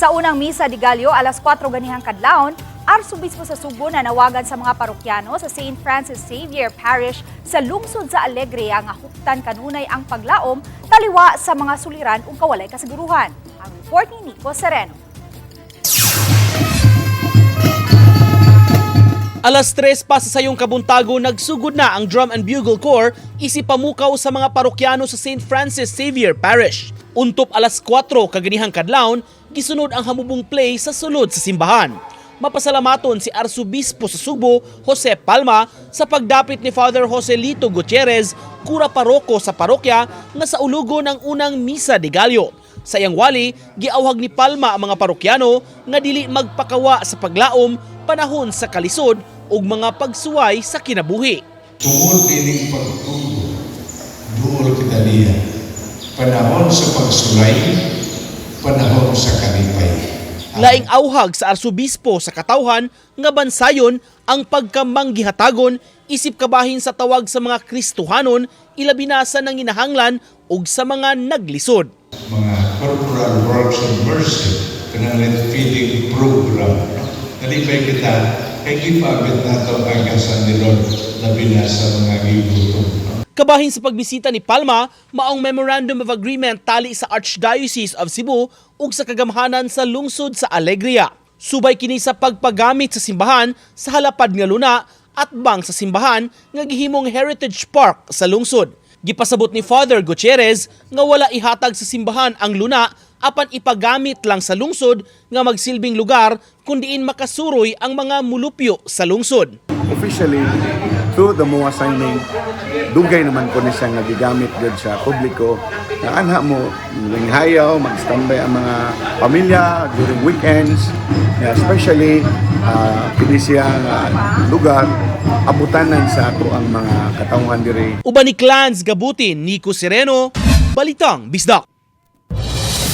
Sa unang misa di Gallo, alas 4 ganihang kadlawon, Arsobispo sa Subo na nawagan sa mga parokyano sa St. Francis Xavier Parish sa lungsod sa Alegria nga huptan kanunay ang paglaom taliwa sa mga suliran ug kawalay kasiguruhan. Ang report ni Nico Sereno. Alas 3 pa sa sayong kabuntago nagsugod na ang Drum and Bugle Corps isipamukaw sa mga parokyano sa St. Francis Xavier Parish. Untop alas 4 kaganihang kadlawon, gisunod ang hamubong play sa sulod sa simbahan. Mapasalamaton si Arsobispo sa Subo, Jose Palma, sa pagdapit ni Father Joselito Gutierrez, kura paroko sa parokya nga sa ulugo ng unang misa de Gallo. Sa iyang wali, giawhag ni Palma ang mga parokyano nga dili magpakawa sa paglaom panahon sa kalisod ug mga pagsuway sa kinabuhi. Tungod ining pagtubo, duol kita niya. Panahon sa pagsulay, panahon sa kalipay. Laing awhag sa arsobispo sa katawhan nga bansayon ang pagkambang gihatagon isip kabahin sa tawag sa mga Kristohanon ilabi na sa nanginahanglan ug sa mga naglisod. Mga corporal works of mercy, kanang let feeding program. Nalipay kita, kay gipagod na ito agasan ni Lord labi na sa mga gibutom. Kabahin sa pagbisita ni Palma, maong Memorandum of Agreement tali sa Archdiocese of Cebu ug sa kagamhanan sa lungsod sa Alegria. Subay kini sa pagpagamit sa simbahan sa halapad nga luna at bang sa simbahan nga gihimong Heritage Park sa lungsod. Gipasabot ni Father Gutierrez nga wala ihatag sa simbahan ang luna apan ipagamit lang sa lungsod nga magsilbing lugar kundiin makasuroy ang mga mulupyo sa lungsod. officially through the MOA signing dugay naman ko ni nga gigamit gyud sa publiko nga anha mo linghayaw mag-standby ang mga pamilya during weekends especially uh, kini siya nga lugar abutanan sa ato ang mga katawhan diri Uban ni Clans Gabutin, Nico Sereno, Balitang Bisdak.